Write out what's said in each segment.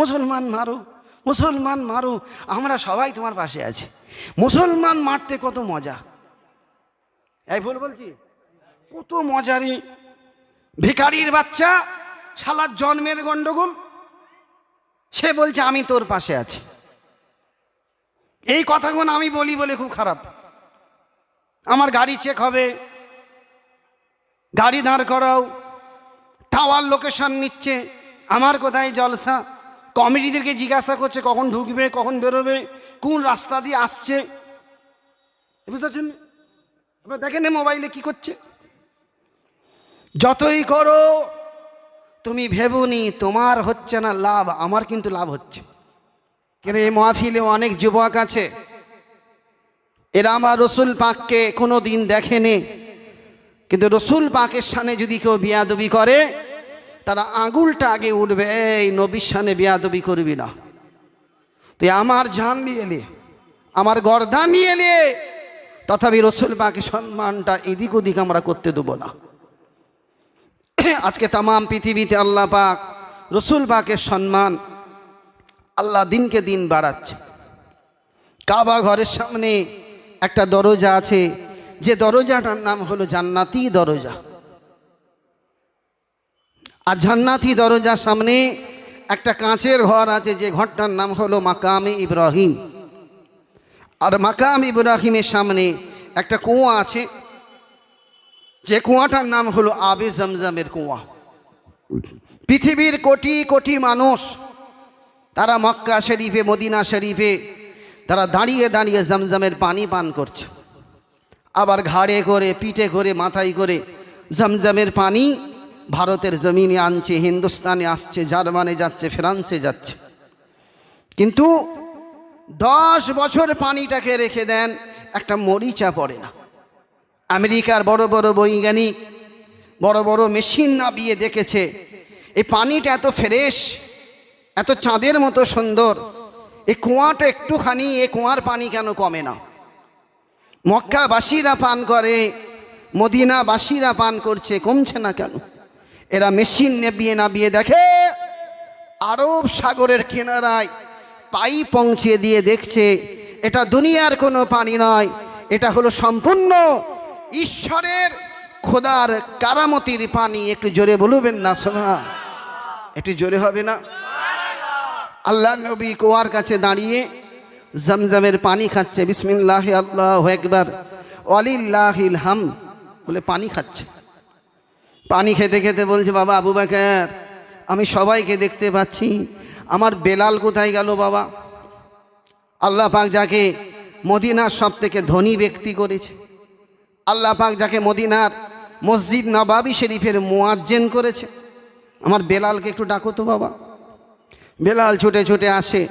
মুসলমান মারো মুসলমান মারো, আমরা সবাই তোমার পাশে আছি। মুসলমান মারতে কত মজা। এই ভুল বলছি? কত মজারি ভিখারির বাচ্চা, শালার জন্মের গন্ডগোল, সে বলছে, আমি তোর পাশে আছি। এই কথাগুলো আমি বলি বলে খুব খারাপ। আমার গাড়ি চেক হবে। গাড়ি দাঁড় করাও। টাওয়ার লোকেশন নিচ্ছে। আমার কোথায় জলসা? কমিটিদেরকে জিজ্ঞাসা করছে, কখন ঢুকবে, কখন বেরোবে, কোন রাস্তা দিয়ে আসছে। বুঝতে পারছেন আপনারা দেখেন মোবাইলে কি করছে। যতই করো, তুমি ভেবনি, তোমার হচ্ছে না লাভ, আমার কিন্তু লাভ হচ্ছে। কেন এই মহাফিলে অনেক যুবক আছে, এরা আমার রসুল পাককে কোনো দিন দেখেনি। কিন্তু রসুল পাকের সামনে যদি কেউ বিয়াদবি করে তারা আঙুলটা আগে উঠবে, এই নবীর সানে বিয়াদবি করবি না। তুই আমার জান নিয়ে এলে আমার গর্দা নিয়ে এলে তথাপি রসুল পাকের সম্মানটা এদিক ওদিক আমরা করতে দেবো না। আজকে তামাম পৃথিবীতে আল্লাহ পাক রসুল পাকের সম্মান আল্লাহ দিনকে দিন বাড়াচ্ছে। কাবা ঘরের সামনে একটা দরজা আছে, যে দরজাটার নাম হলো জান্নাতি দরজা। আর জান্নাতি দরজার সামনে একটা কাঁচের ঘর আছে, যে ঘরটার নাম হলো মাকামে ইব্রাহিম। আর মাকাম ইব্রাহিমের সামনে একটা কুয়া আছে, যে কুয়াটার নাম হলো আবে জমজমের কুয়া। পৃথিবীর কোটি কোটি মানুষ, তারা মক্কা শরীফে, মদিনা শরীফে, তারা দাঁড়িয়ে দাঁড়িয়ে জমজমের পানি পান করছে। আবার ঘাড়ে করে, পিঠে করে, মাথায় করে জমজমের পানি ভারতের জমিনে আনছে, হিন্দুস্তানে আসছে, জার্মানে যাচ্ছে, ফ্রান্সে যাচ্ছে। কিন্তু দশ বছর পানিটাকে রেখে দেন, একটা মরিচা পড়ে না। আমেরিকার বড় বড় বৈজ্ঞানিক, বড় বড় মেশিন নাবিয়ে দেখেছে, এই পানিটা এত ফ্রেশ, এত চাঁদের মতো সুন্দর, এই কুয়াটা একটুখানি এ কুয়ার পানি কেন কমে না? মক্কাবাসীরা পান করে, মদিনাবাসীরা পান করছে, কমছে না কেন? এরা মেশিন নেবিয়ে নাবিয়ে দেখে। আরব সাগরের কিনারায় পাই পৌঁছে দিয়ে দেখছে, এটা দুনিয়ার কোনো পানি নয়, এটা হলো সম্পূর্ণ ঈশ্বরের খোদার কারামতির পানি। একটু জোরে বলবেন না শোনা একটু জোরে হবে না? আল্লাহ নবী কুয়ার কাছে দাঁড়িয়ে জমজমের পানি খাচ্ছে। বিসমিল্লাহ আল্লাহ একবার অলিল্লাহিল হাম বলে পানি খাচ্ছে। পানি খেতে খেতে বলছে, বাবা, আবু বাকার, আমি সবাইকে দেখতে পাচ্ছি। আমার বেলাল কোথায় গেল, বাবা? আল্লাহ পাক যাকে মদিনার সব থেকে ধনী ব্যক্তি করেছে। আল্লাহ পাক যাকে মদিনার মসজিদ নবাবি শরীফের মোয়াজ্জেন করেছে। আমার বেলালকে একটু ডাকো তো, বাবা। বেলাল ছুটে ছুটে আসে।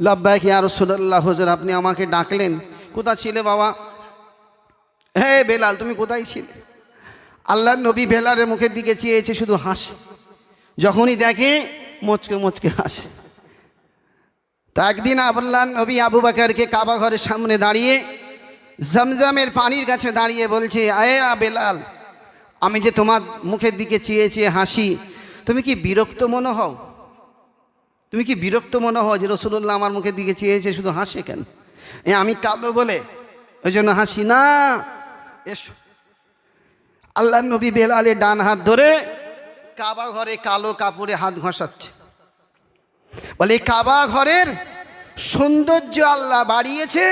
লব্বাই কি আর রসুল্লাহ হজর, আপনি আমাকে ডাকলেন। কোথা ছিলে, বাবা? হে বেলাল, তুমি কোথায় ছিলে? আল্লাহ নবী বেলালের মুখের দিকে চেয়েছে শুধু হাসে। যখনই দেখে মোচকে মোচকে হাসে। তো একদিন আবুল্লাহ নবী আবু বাকারকে কাবা ঘরের সামনে দাঁড়িয়ে জমজমের পানির কাছে দাঁড়িয়ে বলছে, আয়ে বেলাল, আমি যে তোমার মুখের দিকে চেয়ে চেয়ে হাসি, তুমি কি বিরক্ত মনে হও? তুমি কি বিরক্ত মনে হও যে রসুল্লাহ আমার মুখের দিকে চেয়েছে শুধু হাসে কেন? এ, আমি কালো বলে, ওই জন্য হাসি না। এসো। আল্লাহ নবী বেলালে ডান হাত ধরে কাবা ঘরে কালো কাপড়ে হাত ঘষাচ্ছে। বলে কাবা ঘরের সৌন্দর্য আল্লাহ বাড়িয়েছে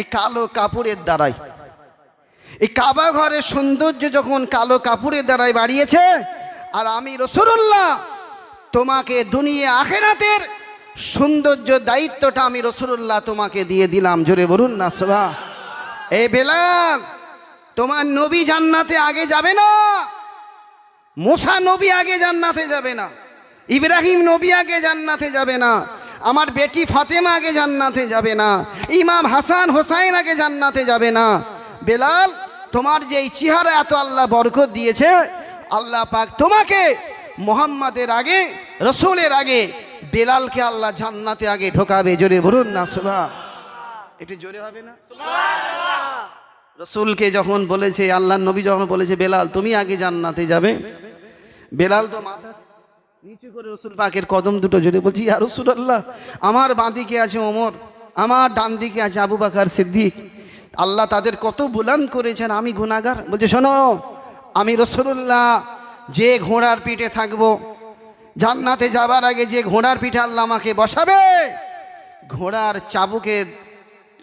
এই কালো কাপড়ের দ্বারাই। এই কাবা ঘরের সৌন্দর্য যখন কালো কাপড়ের দ্বারাই বাড়িয়েছে, আর আমি রসুল্লাহ তোমাকে দুনিয়া আখেরাতের সৌন্দর্য দায়িত্বটা আমি রসুল্লাহ তোমাকে দিয়ে দিলাম। জোরে বলুন না সবা এ বেলাল তোমার নবী জান্নাতে আগে যাবে না। মোসা নবী আগে জান্নাতে যাবে না। ইব্রাহিম নবী আগে জান্নাতে যাবে না। আমার বেটি ফাতেমা আগে জান্নাতে যাবে না। ইমাম হাসান হোসাইন আগে জান্নাতে যাবে না। বেলাল, তোমার যে এই চেহারা এত আল্লাহ বরকত দিয়েছে, আল্লাহ পাক তোমাকে মোহাম্মদের আগে, রসুলের আগে, বেলালকে আল্লাহ জান্নাতে আগে ঢোকাবে। জোরে বলুন না সুভা একটু জোরে হবে না? রসুলকে যখন বলেছে আল্লাহ নবী যখন বলেছে, বেলাল, তুমি আগে জান্নাতে যাবে? বেলাল তো মাথা নিচু করে রসুল পাকের কদম দুটো জোরে বলছি, ইয়া রসুল আল্লাহ আমার বাঁ দিকে আছে ওমর, আমার ডান দিকে আছে আবু বাকার সিদ্দিক। আল্লাহ তাদের কত বুলান করেছেন, আমি গুনাগার বলছে, শোনো, আমি রসুল্লাহ যে ঘোড়ার পিঠে থাকব, জান্নাতে যাবার আগে যে ঘোড়ার পিঠে আল্লাহ আমাকে বসাবে, ঘোড়ার চাবুকের,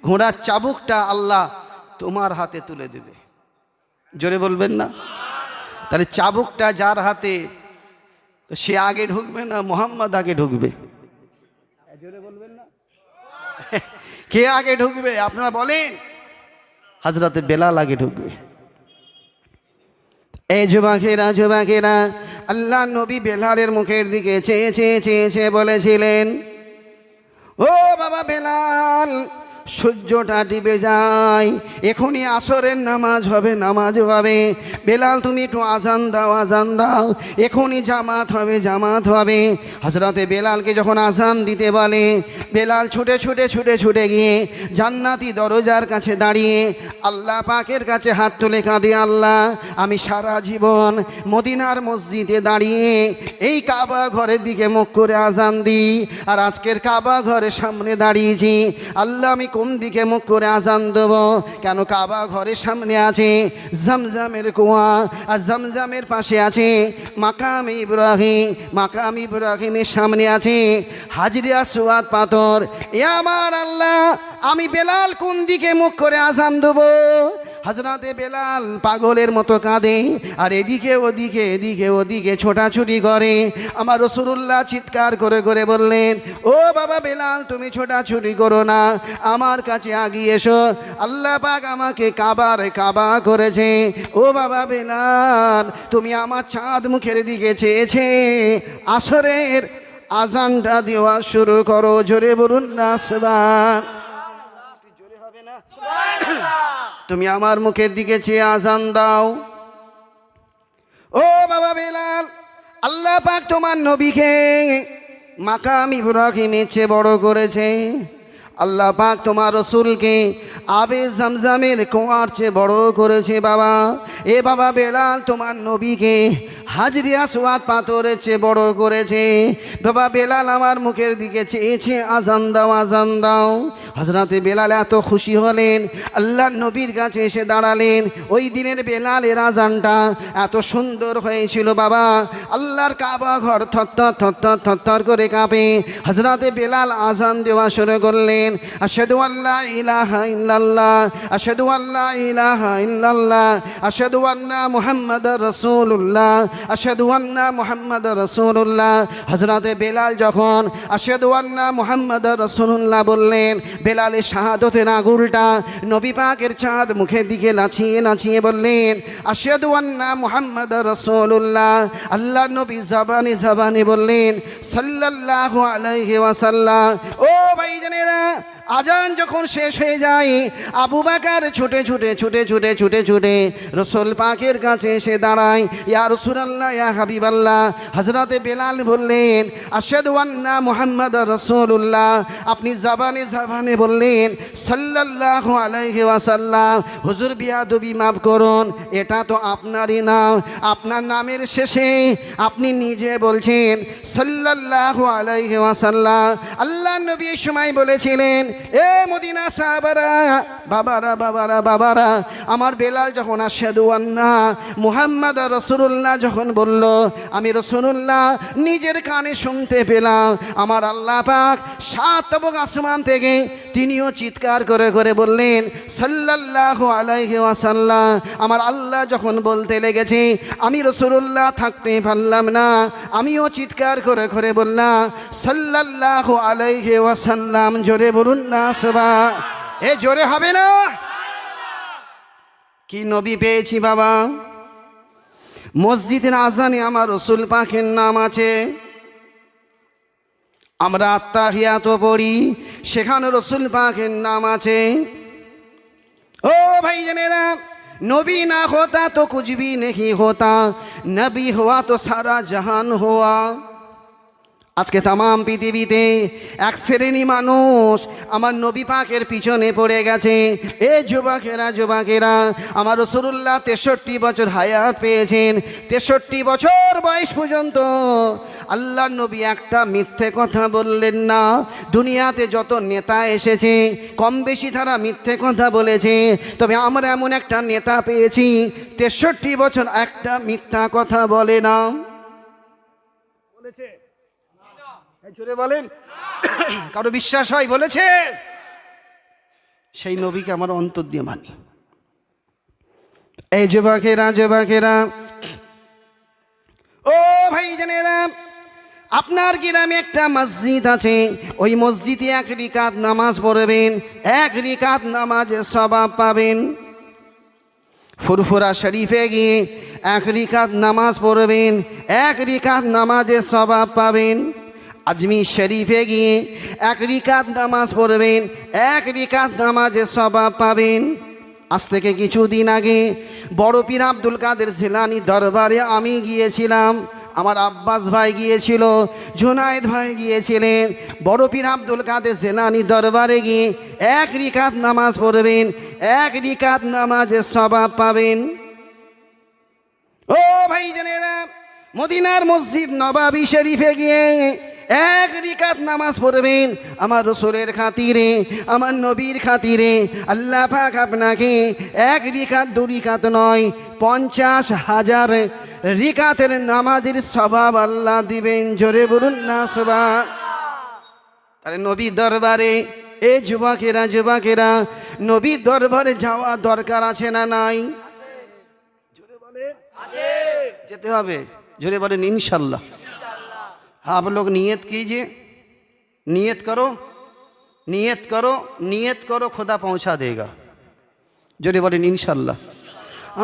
ঘোড়ার চাবুকটা আল্লাহ তোমার হাতে তুলে দেবে। জোরে বলবেন না? তাহলে চাবুকটা যার হাতে তো সে আগে ঢুকবে না মোহাম্মদ আগে ঢুকবে? জোরে বলবেন না? কে আগে ঢুকবে? আপনারা বলেন। হাজরাতে বেলাল আগে ঢুকবে। এই যুবাকেরা যুবাকেরা আল্লাহ নবী বেলালের মুখের দিকে চেয়ে চেয়ে চেয়ে চেয়ে বলেছিলেন ও বাবা বেলাল সূর্যটা ডিবে যায়। এখনই আসরের নামাজ হবে নামাজ হবে। বেলাল, তুমি একটু আজান দাও আজান দাও। এখনই জামাত হবে জামাত হবে। হজরতে বেলালকে যখন আজান দিতে বলে, বেলাল ছুটে ছুটে ছুটে ছুটে গিয়ে জান্নাতি দরজার কাছে দাঁড়িয়ে, আল্লাহ পাকের কাছে হাত তুলে কাঁদে, আল্লাহ, আমি সারা জীবন মদিনার মসজিদে দাঁড়িয়ে এই কাবা ঘরের দিকে মুখ করে আজান দিই, আর আজকের কাবা ঘরের সামনে দাঁড়িয়েছি। আল্লাহ, আমি কোন দিকে মুখ করে আজান দেবো? কেন কাবা ঘরের সামনে আছে? জমজমের কুয়া আর জমজমের পাশে আছে। মাকাম ইব্রাহিম, মাকাম ইব্রাহিমের সামনে আছে। হাজরিয়া সুয়াদ পাথর। এ আমার আল্লাহ, আমি বেলাল কোন দিকে মুখ করে আজান দেবো? হাজরাতে বেলাল পাগলের মতো কাঁদে, আর এদিকে ওদিকে এদিকে ওদিকে ছোটাছুটি করে। আমার রসুল্লাহ চিৎকার করে করে বললেন, ও বাবা বেলাল, তুমি ছোটাছুটি করো না। আমার কাছে আগিয়ে এসো। আল্লাহ পাক আমাকে কাবার কাবা করেছে। ও বাবা বেলাল, তুমি আমার চাঁদ মুখের দিকে চেয়েছে। আসরের আজানটা দেওয়া শুরু করো, জোরে বলুন না সবার তুমি আমার মুখের দিকে চেয়ে আজান দাও। ও বাবা বেলাল, আল্লাহ পাক তোমার নবীকে মাকাম ইব্রাহিমের চেয়ে বড় করেছে। আল্লাহ পাক তোমার রসুলকে আবে জামজামের কোয়ার চেয়ে বড় করেছে বাবা। এ বাবা বেলাল তোমার নবীকে হাজরিয়া সোয়াদ পাথরের চেয়ে বড় করেছে। বাবা বেলাল আমার মুখের দিকে চেয়েছে, আজান দাও আজান দাও। হজরতে বেলাল এত খুশি হলেন, আল্লাহ নবীর কাছে এসে দাঁড়ালেন। ওই দিনের বেলালের আজানটা এত সুন্দর হয়েছিল বাবা। আল্লাহর কাবা ঘর থরথর থরথর থরথর করে কাঁপে। হজরতে বেলাল আজান দেওয়া শুরু করলেন। আশহাদু আল্লাহ ইলাহা ইল্লাল্লাহ, আশহাদু আল্লাহ ইলাহা ইল্লাল্লাহ, আশহাদু আন্না মুহাম্মাদার রাসূলুল্লাহ, আশহাদু আন্না মুহাম্মাদার রাসূলুল্লাহ। হযরতে বেলাল যখন আশহাদু আন্না মুহাম্মাদার রাসূলুল্লাহ বললেন, বেলালের শাহাদতের আঙুলটা নবী পাকের চাঁদ মুখের দিকে নাচিয়ে নাচিয়ে বললেন, আশহাদু আন্না মুহাম্মাদার রাসূলুল্লাহ। আল্লাহ নবী জাবানে জাবানে বললেন, সাল্লাল্লাহু আলাইহি ওয়াসাল্লাম। ও ভাইজানেরা আজান যখন শেষ হয়ে যায়, আবু বাকার ছুটে ছুটে ছুটে ছুটে ছুটে ছুটে রসুল পাকের কাছে এসে দাঁড়ায়। ইয়া রসুলাল্লাহ, ইয়া হাবিবাল্লাহ হজরতে বেলাল বললেন আশাদু আন্না মুহাম্মদ রসুল্লাহ আপনি জাবানে জাবানে বললেন, সাল্লাল্লাহু আলাইহি ওয়াসাল্লাম। হুজুর বিয়াদবি মাফ করুন, এটা তো আপনারই নাম। আপনার নামের শেষে আপনি নিজে বলছেন, সাল্লাল্লাহু আলাইহি ওয়াসাল্লাম। আল্লাহ নবী সময় বলেছিলেন এ মদিনা সাহাবারা, বাবারা বাবারা বাবারা, আমার বেলাল যখন আসাদু আন্না মুহাম্মদ রসুল্লাহ যখন বলল, আমি রসুল্লাহ নিজের কানে শুনতে পেলাম, আমার আল্লাহ পাক সাত এবং আসমান থেকে তিনিও চিৎকার করে করে বললেন, সাল্লাল্লাহু আলাইহি ওয়াসাল্লাম, আমার আল্লাহ যখন বলতে লেগেছে, আমি রসুল্লাহ থাকতে পারলাম না, আমিও চিৎকার করে করে বললাম, সাল্লাল্লাহু আলাইহি ওয়াসাল্লাম, জোরে বলুন না সবা। এ জোরে হবে না? কি নবী পেয়েছি বাবা? মসজিদের আজানে আমার রসুল পাখের নাম আছে। আমরা আত্মাহিয়াত পড়ি, সেখানে রসুল পাখের নাম আছে। ও ভাই জেনেরা নবী না হতা তো কুজবি নেহি হতা, নবী হওয়া তো সারা জাহান হওয়া। আজকে তামাম পৃথিবীতে এক শ্রেণি মানুষ আমার নবী পাকের পিছনে পড়ে গেছে। এ যুবকেরা যুবকেরা, আমার রসুল্লাহ তেষট্টি বছর হায়াত পেয়েছেন। তেষট্টি বছর বয়স পর্যন্ত আল্লাহ নবী একটা মিথ্যে কথা বললেন না। দুনিয়াতে যত নেতা এসেছে, কম বেশি তারা মিথ্যে কথা বলেছে। তবে আমরা এমন একটা নেতা পেয়েছি, তেষট্টি বছর একটা মিথ্যা কথা বলে না। বলেছে। জোরে বলেন। কারও বিশ্বাস হয় বলেছে? সেই নবীকে আমার অন্তর দিয়ে মানি। এই যুবকেরা যুবকেরা, ও ভাই জানেরা আপনার গ্রামে একটা মসজিদ আছে। ওই মসজিদে এক রিকাত নামাজ পড়বেন, এক রিকাত নামাজে স্বভাব পাবেন। ফুরফুরা শরীফে গিয়ে এক রিকাত নামাজ পড়বেন, এক রিকাত নামাজে স্বভাব পাবেন। আজমির শরীফে গিয়ে এক রিকাত নামাজ পড়বেন, এক রিকাত নামাজে স্বভাব পাবেন। আজ থেকে কিছুদিন আগে বড় পীর আব্দুল কাদের জিলানি দরবারে আমি গিয়েছিলাম, আমার আব্বাস ভাই গিয়েছিল জুনায়েদ ভাই গিয়েছিলেন। বড় পীর আব্দুল কাদের জেলানি দরবারে গিয়ে এক রিকাত নামাজ পড়বেন, এক রিকাত নামাজের স্বভাব পাবেন। ও ভাই জানেরা মদিনার মসজিদ নবাবি শরীফে গিয়ে এক রিকাত নামাজ পড়বেন আমার রসুলের খাতিরে আমার নবীর খাতিরে আল্লাহ পাক আপনাকে এক রিকাত দু রিকাত নয় পঞ্চাশ হাজার রিকাতের নামাজের স্বভাব আল্লাহ দিবেন। জোরে বলুন না সবা তাহলে নবীর দরবারে এ যুবকেরা যুবকেরা নবীর দরবারে যাওয়া দরকার আছে না নাই? যেতে হবে। জোরে বলেন ইনশাল্লাহ। आप लोग नियत कीजिए नियत करो नियत करो नियत करो खुदा पहुंचा देगा জোরে বলেন ইনশাল্লাহ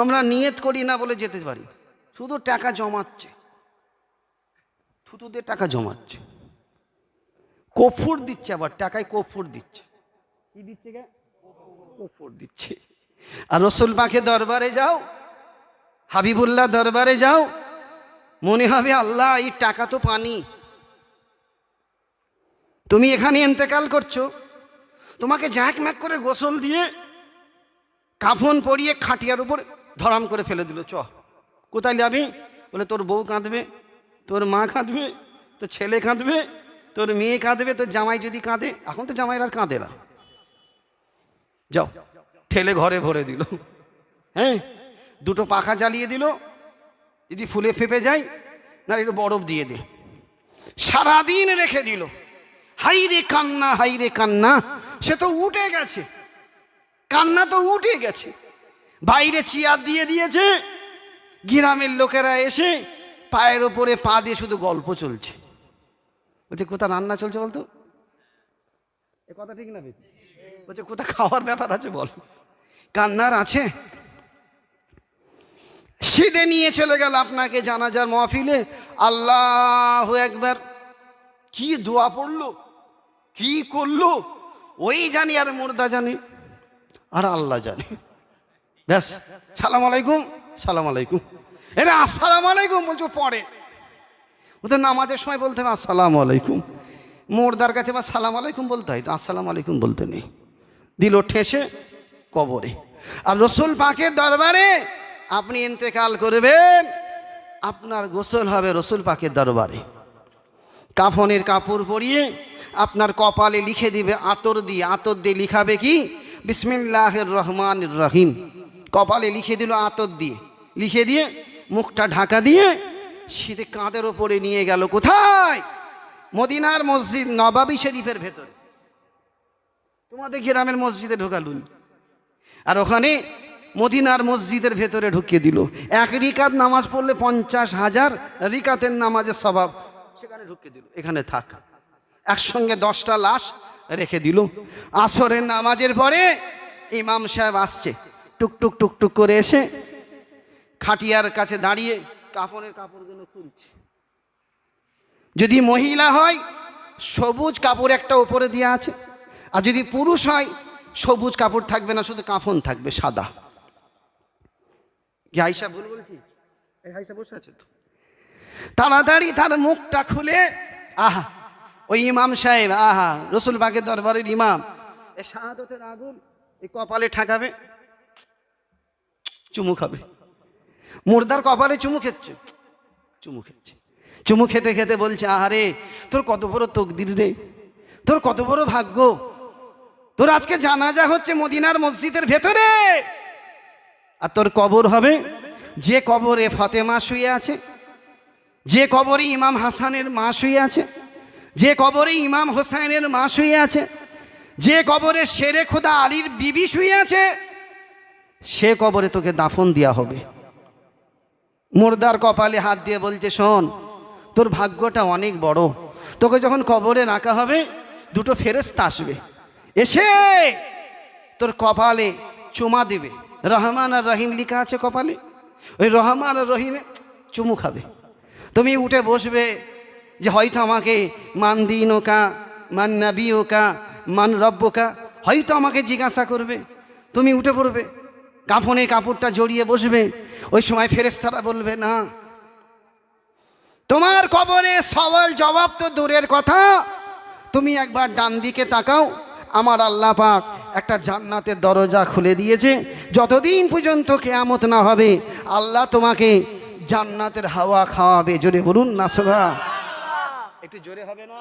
আমরা নিয়ত করি না বলে যেতে পারি শুধু টাকা জমাচ্ছে থুতুদের টাকা জমাচ্ছে কফুর দিচ্ছে আবার টাকায় কফুর দিচ্ছে কি দিচ্ছে গে কফুর দিচ্ছে আর রসুল পাখে দরবারে যাও হাবিবুল্লাহ দরবারে যাও মনে হবে, আল্লাহ, এই টাকা তো পানি। তুমি এখানে এন্তেকাল করছ। তোমাকে জ্যাক ম্যাক করে গোসল দিয়ে কাফন পরিয়ে খাটিয়ার উপর ধরাম করে ফেলে দিল। চ, কোথায় যাবি? বলে, তোর বউ কাঁদবে, তোর মা কাঁদবে, তোর ছেলে কাঁদবে, তোর মেয়ে কাঁদবে, তোর জামাই যদি কাঁদে, এখন তো জামাইরা আর কাঁদে না। যাও, ঠেলে ঘরে ভরে দিল। হ্যাঁ দুটো পাখা জ্বালিয়ে দিল যদি ফুলে ফেপে যায় না একটু বরফ দিয়ে দে। সারাদিন রেখে দিল। হাই রে কান্না হাই রে কান্না, সে তো উঠে গেছে। কান্না তো উঠে গেছে। বাইরে চেয়ার দিয়ে দিয়েছে। গ্রামের লোকেরা এসে পায়ের ওপরে পা দিয়ে শুধু গল্প চলছে। বলছে, কোথা রান্না চলছে বলতো? এ কথা ঠিক না বলছে, কোথা খাওয়ার ব্যাপার আছে বল। কান্নার আছে? সিদে নিয়ে চলে গেল আপনাকে জানাজার মহফিলে। আল্লাহ একবার। কি দোয়া পড়ল? কি করল? ওই জানি আর মুর্দা জানি, আর আল্লাহ জানে। ব্যাস, সালাম আলাইকুম সালাম আলাইকুম। এরা আসসালাম আলাইকুম, বলছো পরে ওদের নামাজের সময় বলতে হবে আসসালাম আলাইকুম। মোরদার কাছে বা সালাম আলাইকুম বলতে হয়, তো আসসালাম আলাইকুম বলতে নেই। দিল ঠেসে কবরে। আর রসুল পাকের দরবারে আপনি ইন্তেকাল করবেন, আপনার গোসল হবে রসুল পাকের দরবারে। কাফনের কাপড় পরিয়ে আপনার কপালে লিখে দিবে আতর দিয়ে। আতর দিয়ে লিখাবে কি? বিসমিল্লাহির রহমান রহিম। কপালে লিখে দিল আতর দিয়ে। লিখে দিয়ে মুখটা ঢাকা দিয়ে শীতে কাঁধের ওপরে নিয়ে গেল কোথায়? মদিনার মসজিদ নবাবি শরীফের ভেতরে। তোমাদের গ্রামের মসজিদে ঢোকালুন। আর ওখানে মদিনার মসজিদের ভেতরে ঢুকিয়ে দিল। এক রিকাত নামাজ পড়লে পঞ্চাশ হাজার রিকাতের নামাজের স্বভাব সেখানে ঢুকিয়ে দিল। এখানে থাক। একসঙ্গে দশটা লাশ রেখে দিল। আসরের নামাজের পরে ইমাম সাহেব আসছে। টুকটুক টুকটুক করে এসে খাটিয়ার কাছে দাঁড়িয়ে কাফনের কাপড়গুলো খুলছে। যদি মহিলা হয়, সবুজ কাপড় একটা উপরে দেওয়া আছে। আর যদি পুরুষ হয়, সবুজ কাপড় থাকবে না, শুধু কাফন থাকবে, সাদা। কি আইসা ভুল বলছি? এই বসে আছে তো। তাড়াতাড়ি তার মুখটা খুলে। আহা ওই ইমাম সাহেব আহা রসুল বাগের দরবারের ইমাম। এ শাহাদতের আগুন এই কপালে ঠাকাবে। চুমু খাবে। মুর্দার কপালে চুমু খেচ্ছে। চুমু খেচ্ছে। চুমু খেতে খেতে বলছে আহারে তোর কত বড় তকদির রে। তোর কত বড় ভাগ্য। তোর আজকে জানাজা হচ্ছে মদিনার মসজিদের ভেতরে। আর তোর কবর হবে? যে কবরে ফতেমা শুয়ে আছে, যে কবরে ইমাম হাসানের মা শুয়ে আছে, যে কবরে ইমাম হোসাইনের মা শুয়ে আছে, যে কবরে শেরে খোদা আলীর বিবি শুয়ে আছে, সে কবরে তোকে দাফন দেওয়া হবে। মুর্দার কপালে হাত দিয়ে বলছে, শোন, তোর ভাগ্যটা অনেক বড়। তোকে যখন কবরে রাখা হবে, দুটো ফেরেস্তা আসবে। এসে তোর কপালে চুমা দেবে। রহমান আর রহিম লেখা আছে কপালে? ওই রহমান আর রহিমে চুমু খাবে। তুমি উঠে বসবে যে হয়তো আমাকে মান দিন ওকা মান নাবি ওকা মান রব্বকা হয়তো আমাকে জিজ্ঞাসা করবে। তুমি উঠে পড়বে কাফনে কাপড়টা জড়িয়ে বসবে। ওই সময় ফেরেস্তারা বলবে, না, তোমার কবরে সওয়াল জবাব তো দূরের কথা। তুমি একবার ডান দিকে তাকাও আমার আল্লাহ পাক একটা জান্নাতের দরজা খুলে দিয়েছে। যতদিন পর্যন্ত কেয়ামত না হবে আল্লাহ তোমাকে জান্নাতের হাওয়া খাওয়াবে। জোরে বলুন না সোভা একটু জোরে হবে না?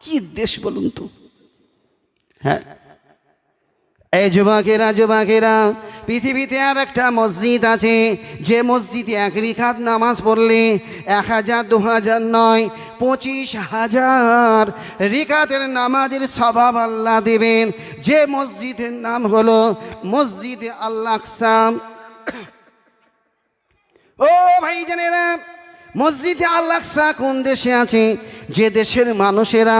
কি দেশ বলুন তো? হ্যাঁ? এই যুবকেরা যুবকেরা, পৃথিবীতে আর একটা মসজিদ আছে। যে মসজিদে এক রিখাত নামাজ পড়লে এক হাজার, দু হাজার নয়, পঁচিশ হাজার রিকাতের নামাজের স্বভাব আল্লাহ দেবেন। যে মসজিদের নাম হলো মসজিদ আল্লাহ আকসাম ও ভাই জানেরা মসজিদে আল্লাহ কোন দেশে আছে? যে দেশের মানুষেরা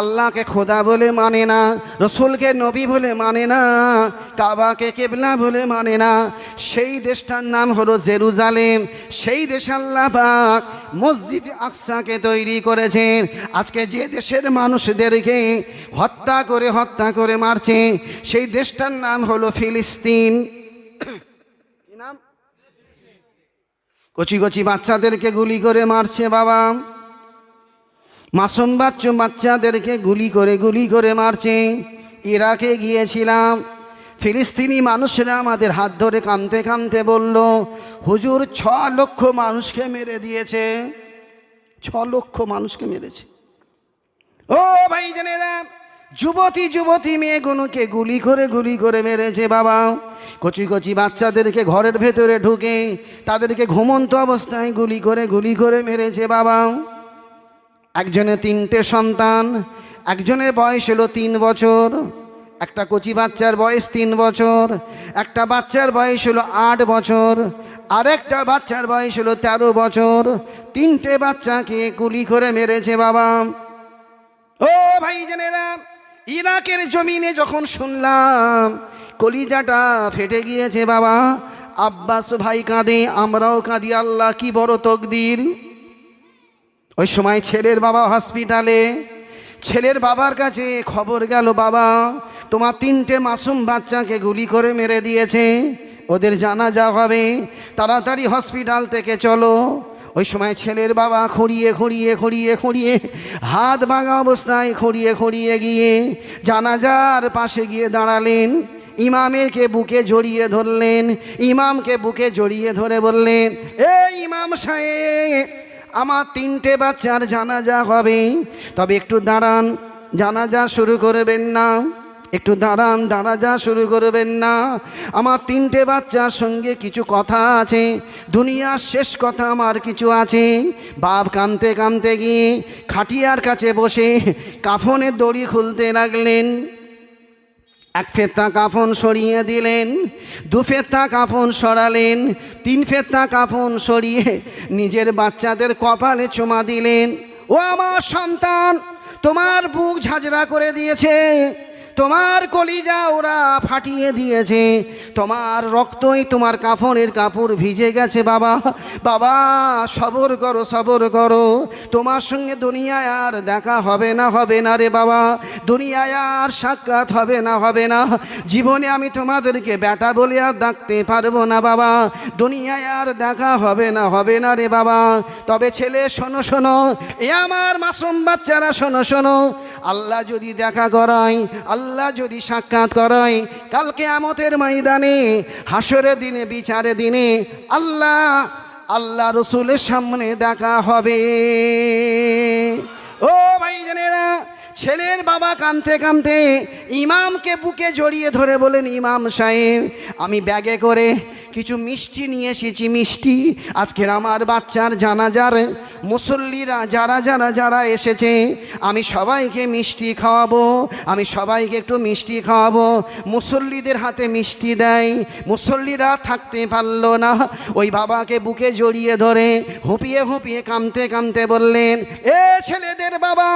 আল্লাহকে খোদা বলে মানে না, রসুলকে নবী বলে মানে না, কাবাকে কেবলা বলে মানে না, সেই দেশটার নাম হলো জেরুজালেম। সেই দেশ আল্লাহ পাক মসজিদ আকসাকে তৈরি করেছেন। আজকে যে দেশের মানুষদেরকে হত্যা করে হত্যা করে মারছে, সেই দেশটার নাম হলো ফিলিস্তিন। কচি কচি বাচ্চাদেরকে গুলি করে মারছে বাবা। মাসুম বাচ্চু বাচ্চাদেরকে গুলি করে গুলি করে মারছে। ইরাকে গিয়েছিলাম। ফিলিস্তিনি মানুষরা আমাদের হাত ধরে কানতে কানতে বলল, হুজুর, ছ লক্ষ মানুষকে মেরে দিয়েছে। ছ লক্ষ মানুষকে মেরেছে। ও ভাই জানেরা যুবতী যুবতী মেয়েগুলোকে গুলি করে গুলি করে মেরেছে বাবা। কচি কচি বাচ্চাদেরকে ঘরের ভেতরে ঢুকে তাদেরকে ঘুমন্ত অবস্থায় গুলি করে গুলি করে মেরেছে বাবা। একজনের তিনটে সন্তান, একজনের বয়স হলো তিন বছর, একটা কচি বাচ্চার বয়স তিন বছর, একটা বাচ্চার বয়স হলো আট বছর আর একটা বাচ্চার বয়স হলো তেরো বছর, তিনটে বাচ্চাকে গুলি করে মেরেছে বাবা। ও ভাই জেনেরা ইরাকের জমিনে যখন শুনলাম, কলিজাটা ফেটে গিয়েছে বাবা। আব্বাস ভাই কাঁদে, আমরাও কাঁদি, আল্লাহ কি বড় তকদির। ওই সময় ছেলের বাবা হসপিটালে, ছেলের বাবার কাছে খবর গেল, বাবা, তোমার তিনটে মাসুম বাচ্চাকে গুলি করে মেরে দিয়েছে। ওদের জানা যা হবে, তাড়াতাড়ি হসপিটাল থেকে চলো। ওই সময় ছেলের বাবা খড়িয়ে খড়িয়ে খড়িয়ে খড়িয়ে হাত ভাঙা অবস্থায় খড়িয়ে খড়িয়ে গিয়ে জানাজার পাশে গিয়ে দাঁড়ালেন। ইমামেরকে বুকে জড়িয়ে ধরলেন, ইমামকে বুকে জড়িয়ে ধরে বললেন, এ ইমাম সাহেব, আমার তিনটে বাচ্চার জানাজা হবে, তবে একটু দাঁড়ান, জানাজা শুরু করবেন না। একটু দাঁড়ান, দাঁড়া যা শুরু করবেন না। আমার তিনটে বাচ্চার সঙ্গে কিছু কথা আছে, দুনিয়ার শেষ কথা আমার কিছু আছে। বাপ কানতে কানতে গিয়ে খাটিয়ার কাছে বসে কাফনের দড়ি খুলতে লাগলেন। এক ফেতা কাফন সরিয়ে দিলেন, দু ফেতা কাফন সরালেন, তিন ফেতা কাফন সরিয়ে নিজের বাচ্চাদের কপালে চুমা দিলেন। ও আমার সন্তান, তোমার বুক ঝাঁঝরা করে দিয়েছে। তোমার কলিজা ওরা ফাটিয়ে দিয়েছে। তোমার রক্তই তোমার কাফনের কাপড় ভিজে গেছে, বাবা। বাবা, সবর করো সবর করো। তোমার সঙ্গে দুনিয়ায় আর দেখা হবে না হবে না রে বাবা। দুনিয়ায় আর সাক্ষাৎ হবে না হবে না। জীবনে আমি তোমাদেরকে বেটা বলে আর ডাকতে পারব না, বাবা। দুনিয়ায় আর দেখা হবে না হবে না রে বাবা। তবে ছেলে, শোনো শোনো। এ আমার মাসুম বাচ্চারা, শোনো শোনো। আল্লাহ যদি দেখা করায়, আল্লাহ যদি সাক্ষাৎ করায় কালকে আমতের ময়দানে হাসরের দিনে বিচারে দিনে আল্লাহ আল্লাহ রসুলের সামনে দেখা হবে। ও ভাই জানেরা ছেলের বাবা কানতে কানতে ইমামকে বুকে জড়িয়ে ধরে বলেন, ইমাম সাহেব, আমি ব্যাগে করে কিছু মিষ্টি নিয়ে এসেছি, মিষ্টি। আজকের আমার বাচ্চার জানাজার, মুসল্লিরা যারা যারা যারা এসেছে, আমি সবাইকে মিষ্টি খাওয়াবো, আমি সবাইকে একটু মিষ্টি খাওয়াবো। মুসল্লিদের হাতে মিষ্টি দেয়, মুসল্লিরা থাকতে পারল না। ওই বাবাকে বুকে জড়িয়ে ধরে হুপিয়ে হুপিয়ে কামতে কামতে বললেন, এ ছেলেদের বাবা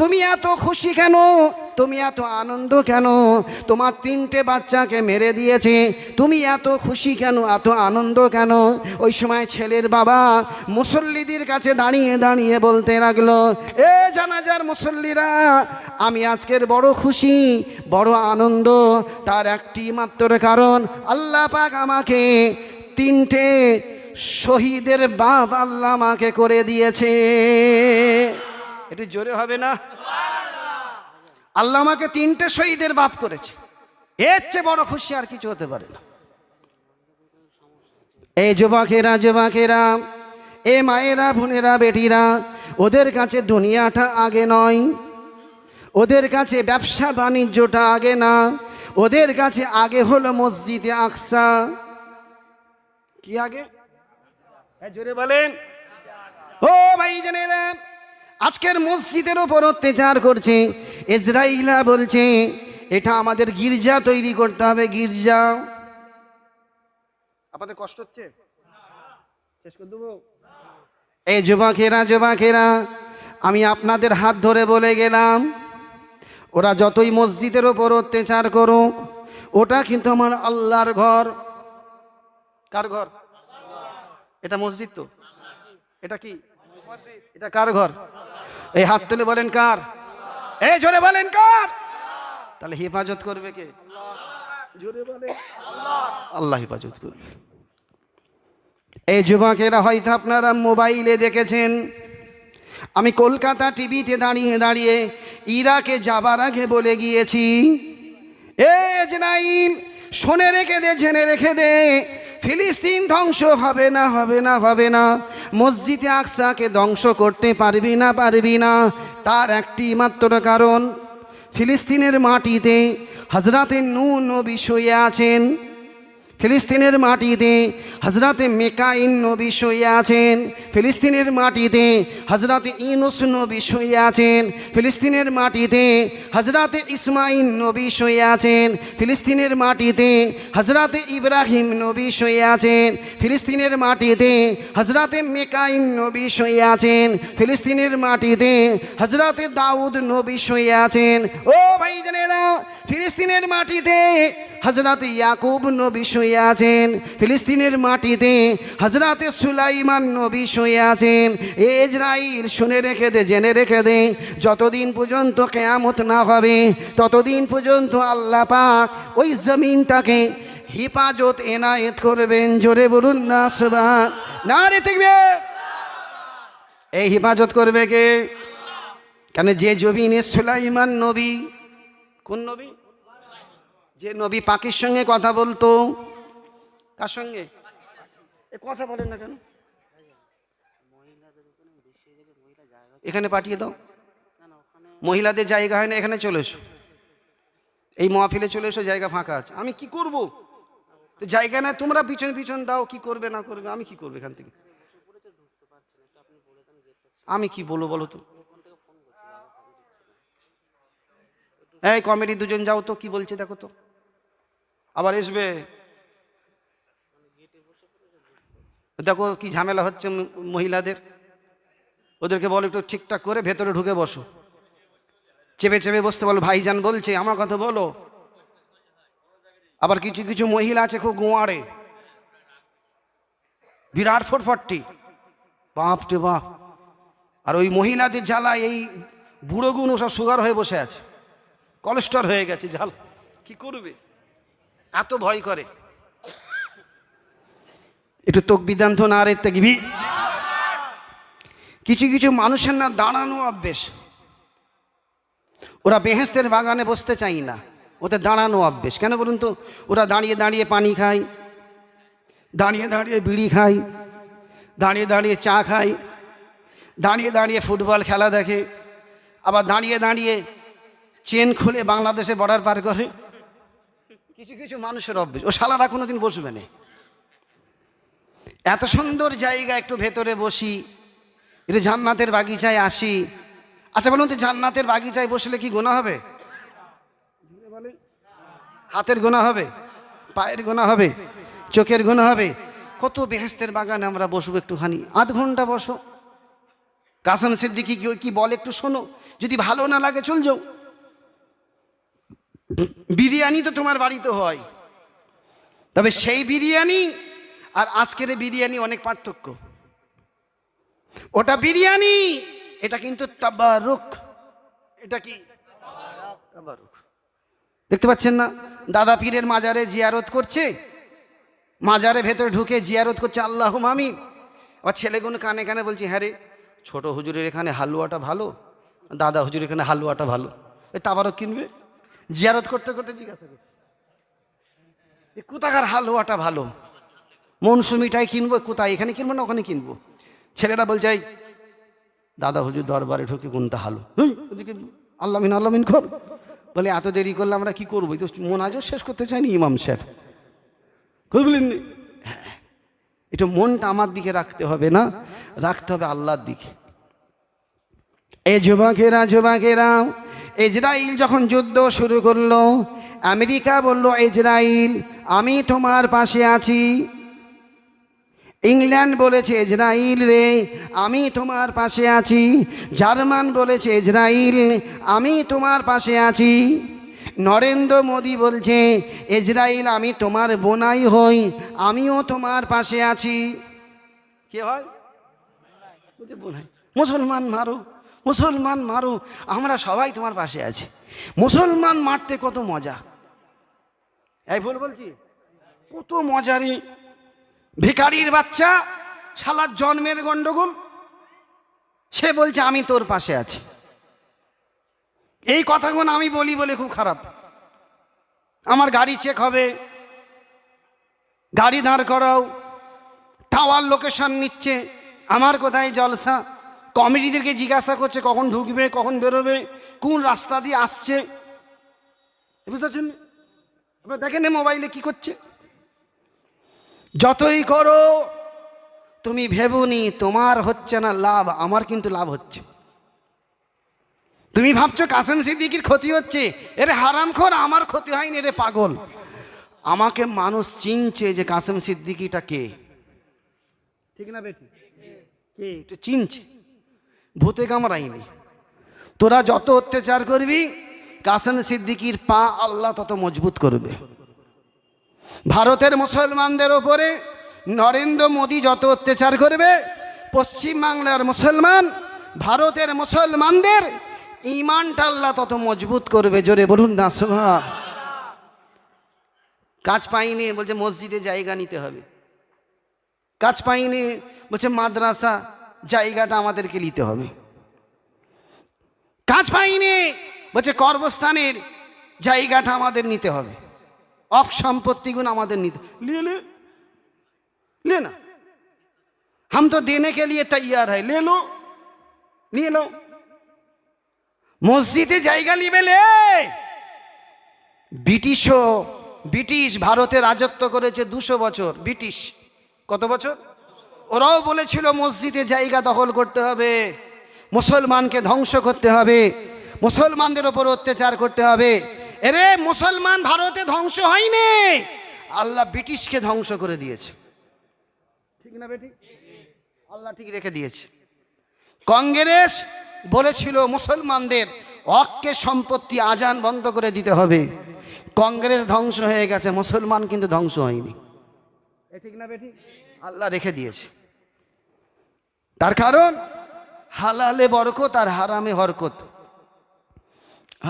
তুমি এত খুশি কেন? তুমি এত আনন্দ কেন? তোমার তিনটে বাচ্চাকে মেরে দিয়েছে। তুমি এত খুশি কেন? এত আনন্দ কেন? ওই সময় ছেলের বাবা মুসল্লিদের কাছে দাঁড়িয়ে দাঁড়িয়ে বলতে লাগল, এ জানাজার মুসল্লিরা, আমি আজকের বড় খুশি, বড় আনন্দ। তার একটি মাত্র কারণ, আল্লাহ পাক আমাকে তিনটে শহীদের বাপ আল্লাহ আমাকে করে দিয়েছে। একটু জোরে হবে না? আল্লাহ আমাকে তিনটে শহীদের বাপ করেছে। এর চেয়ে বড় খুশি আর কিছু হতে পারে না। এই যুবকেরা যুবকেরা এ মায়েরা বোনেরা বেটিরা ওদের কাছে দুনিয়াটা আগে নয়। ওদের কাছে ব্যবসা বাণিজ্যটা আগে না। ওদের কাছে আগে হলো মসজিদে আকসা। কি আগে? হ্যাঁ, জোরে বলেন। ও ভাই জানেরা আজকের মসজিদের ওপর অত্যাচার করছে। ইসরাইলা বলছে এটা আমাদের গির্জা তৈরি করতে হবে গির্জা। আপনাদের কষ্ট হচ্ছে? শেষ করে দেবো। এই যুবকেরা যুবকেরা আমি আপনাদের হাত ধরে বলে গেলাম ওরা যতই মসজিদের ওপর অত্যাচার করুক ওটা কিন্তু আমার আল্লাহর ঘর। কার ঘর? এটা মসজিদ তো? এটা কি? এটা কার ঘর? এই হাত তুলে বলেন কার? এই জোরে বলেন কার? তাহলে হেফাজত করবে কে? জোরে বলে আল্লাহ হেফাজত করবে। এই যুবকেরা হয়তো আপনারা মোবাইলে দেখেছেন আমি কলকাতা টিভিতে দাঁড়িয়ে দাঁড়িয়ে ইরাকে যাবার আগে বলে গিয়েছি এ জেনাইল শোনে রেখে দে জেনে রেখে দে ফিলিস্তিন ধ্বংস হবে না হবে না হবে না। মসজিদে আকসাকে ধ্বংস করতে পারবি না পারবি না। তার একটি মাত্র কারণ, ফিলিস্তিনের মাটিতে হজরতে নূ নবী শুয়ে আছেন। ফিলিস্তিনের মাটিতে হজরতে মেকাইন নবী শুয়ে আছেন, ফিলিস্তিনের মাটিতে হজরতে ইনুস নবী শুয়ে আছেন, ফিলিস্তিনের মাটিতে হজরতে ইসমাইল নবী শুয়ে আছেন, ফিলিস্তিনের মাটিতে হজরতে ইব্রাহিম নবী শুয়ে আছেন, ফিলিস্তিনের মাটিতে হজরতে মেকাইন নবী শুয়ে আছেন, ফিলিস্তিনের মাটিতে হজরতে দাউদ নবী শুয়ে আছেন। ও ভাই জানেরা ফিলিস্তিনের মাটিতে হজরত ইয়াকুব নবী শুয়ে আছেন, ফিলিস্তিনের মাটিতে। হজরতে সুলাইমান নবী শুয়ে আছেন। এজরাইল শুনে রেখে দে, জেনে রেখে দে, যতদিন পর্যন্ত কেয়ামত না হবে, ততদিন পর্যন্ত আল্লাহ পাক ওই জমিনটাকে হিফাজত এনায়েত করবেন। জোরে বলুন না সুবান না রে দেখবে এই হিফাজত করবে কে? কেন যে জমিনে সুলাইমান নবী, কোন নবী? যে নবী পাখির সঙ্গে কথা বলতো, কার সঙ্গে? কথা বলেন না কেন? এখানে পাঠিয়ে দাও। মহিলাদের জায়গা হয় না, এখানে চলে এসো। এই মহাফিলে চলে এসো, জায়গা ফাঁকা আছে। আমি কি করব? তো জায়গা না তোমরা পিছন পিছন দাও, কি করবে, না করবে, আমি কি করব এখান থেকে? আমি কি বলব বলো তো? এই কমেডি দুজন যাও তো, কি বলছে দেখো তো। আবার আসবে দেখো কি ঝামেলা হচ্ছে মহিলাদের। ওদেরকে বলো একটু ঠিকঠাক করে ভেতরে ঢুকে বসো। চেপে চেপে বসতে বলো, ভাইজান বলছে, আমার কথা বলো। আবার কিছু কিছু মহিলা আছে খুব গোয়াড়ে। বিরাট ফটফটটি। বাপ রে বাপ। আর ওই মহিলাদের জ্বালা এই বুড়োগুলো সব সুগার হয়ে বসে আছে। কোলেস্ট্রল হয়ে গেছে ঝাল কি করবে? এত ভয় করে। একটু তোক বিধান তো না রে তেগবি কিছু কিছু মানুষের না দাঁড়ানো অভ্যেস। ওরা বেহেস্তের বাগানে বসতে চাই না। ওদের দাঁড়ানো অভ্যেস। কেন বলুন তো? ওরা দাঁড়িয়ে দাঁড়িয়ে পানি খায়, দাঁড়িয়ে দাঁড়িয়ে বিড়ি খায়, দাঁড়িয়ে দাঁড়িয়ে চা খায়, দাঁড়িয়ে দাঁড়িয়ে ফুটবল খেলা দেখে, আবার দাঁড়িয়ে দাঁড়িয়ে চেন খুলে বাংলাদেশে বর্ডার পার করে। কিছু কিছু মানুষের অভ্যেস। ও শালারা কোনো দিন বসবে না। এত সুন্দর জায়গা, একটু ভেতরে বসি। এটা জান্নাতের বাগিচায় আসি। আচ্ছা বলুন তো, জান্নাতের বাগিচায় বসলে কি গোনা হবে? হাতের গোনা হবে? পায়ের গোনা হবে? চোখের গোনা হবে? কত বেহেস্তের বাগানে আমরা বসবো একটুখানি। আধ ঘণ্টা বসো। কাসাম সিদ্দিকি কি বলে একটু শোনো। যদি ভালো না লাগে, চল যাও। বিরিয়ানি তো তোমার বাড়িতে হয়। তবে সেই বিরিয়ানি আর আজকের বিরিয়ানি অনেক পার্থক্য। ওটা বিরিয়ানি, এটা কিন্তু তাবারুক এটা কি? তাবারুক দেখতে পাচ্ছেন না? দাদা পীরের মাজারে জিয়ারত করছে। মাজারে ভেতরে ঢুকে জিয়ারত করছে, আল্লাহ মামি। আবার ছেলেগুলো কানে কানে বলছি হ্যাঁ রে, ছোট হুজুরের এখানে হালুয়াটা ভালো, দাদা হুজুর এখানে হালুয়াটা ভালো। এই তাবারক কিনবে? জিয়ারত করতে করতে জিজ্ঞাসা করছে কোথাকার হালুয়াটা ভালো? মনসুমিটাই কিনবো কোথায়? এখানে কিনবো না ওখানে কিনবো? ছেলেরা বলছে "এই, দাদা হুজুর দরবারে ঢুকে কোনটা হালো? ওদিকে আল্লামিন আল্লামিন কর বলে এত দেরি করলে আমরা কি করব? তো মন আজও শেষ করতে চাইনি ইমাম সাহেব। হ্যাঁ এটা মনটা আমার দিকে রাখতে হবে না রাখতে হবে আল্লাহর দিকে। এ যুবকেরা যুবকেরা ইসরায়েল যখন যুদ্ধ শুরু করল, আমেরিকা বলল ইসরায়েল আমি তোমার পাশে আছি। ইংল্যান্ড বলেছে ইসরায়েল রে, আমি তোমার পাশে আছি। জার্মান বলেছে ইসরায়েল আমি তোমার পাশে আছি। নরেন্দ্র মোদী বলছে ইসরায়েল আমি তোমার বোনাই হই, আমিও তোমার পাশে আছি। কে হয়? মুসলমান মারো। মুসলমান মারো আমরা সবাই তোমার পাশে আছি। মুসলমান মারতে কত মজা। এই ভুল বলছি? কত মজারি। ভিখারির বাচ্চা, শালার জন্মের গন্ডগোল। সে বলছে, আমি তোর পাশে আছি। এই কথাগুলো আমি বলি বলে খুব খারাপ। আমার গাড়ি চেক হবে। গাড়ি দাঁড় করাও। টাওয়ার লোকেশন নিচ্ছে। আমার কোথায় জলসা? কমিটিদেরকে জিজ্ঞাসা করছে, কখন ঢুকবে, কখন বেরোবে, কোন রাস্তা দিয়ে আসছে। বুঝতে পারছেন আপনারা দেখেন মোবাইলে কি করছে। যতই করো, তুমি ভেবুনি, তোমার হচ্ছে না লাভ, আমার কিন্তু লাভ হচ্ছে। তুমি ভাবছ কাসেম সিদ্দিকির ক্ষতি হচ্ছে? এরে হারামখোর, আমার ক্ষতি হয়নি রে পাগল। আমাকে মানুষ চিনছে যে কাসেম সিদ্দিকিটা কে। ঠিক না বেটি? কে? এটা চিনছে। ভূতে কামড়াইনি তোরা যত অত্যাচার করবি, কাসেম সিদ্দিকির পা আল্লাহ তত মজবুত করবে। ভারতের মুসলমানদের ওপরে নরেন্দ্র মোদী যত অত্যাচার করবে পশ্চিমবাংলার মুসলমান, ভারতের মুসলমানদের ইমানটা আল্লাহ তত মজবুত করবে। জোরে বলুন না সোভা কাজ পাইনি, বলছে মসজিদে জায়গা নিতে হবে। কাজ পাইনি, বলছে মাদ্রাসা জায়গাটা আমাদেরকে নিতে হবে। কাজ পাইনি, বলছে কর্মস্থানের জায়গাটা আমাদের নিতে হবে। অপসম্পত্তিগুণ আমাদের নিতে লিয়ে লে লে না। হাম তো দেনে কে লিয়ে তৈয়ার হয় লে লো, নিয়ে লো। মসজিদে জায়গা নিবে লে। ব্রিটিশও, ব্রিটিশ ভারতে রাজত্ব করেছে দুশো বছর। ব্রিটিশ, কত বছর? ওরাও বলেছিল, মসজিদে জায়গা দখল করতে হবে, মুসলমানকে ধ্বংস করতে হবে, মুসলমানদের ওপর অত্যাচার করতে হবে। এরে, মুসলমান ভারতে ধ্বংস হয়নি। আল্লাহ ব্রিটিশকে ধ্বংস করে দিয়েছে। ঠিক না বেটি? আল্লাহ ঠিক রেখে দিয়েছে। কংগ্রেস বলেছিল, মুসলমানদের অক্কের সম্পত্তি আজান বন্ধ করে দিতে হবে। কংগ্রেস ধ্বংস হয়ে গেছে, মুসলমান কিন্তু ধ্বংস হয়নি। ঠিক না বেটি? আল্লাহ রেখে দিয়েছে। তার কারণ হালালে বরকত আর হারামে হরকত।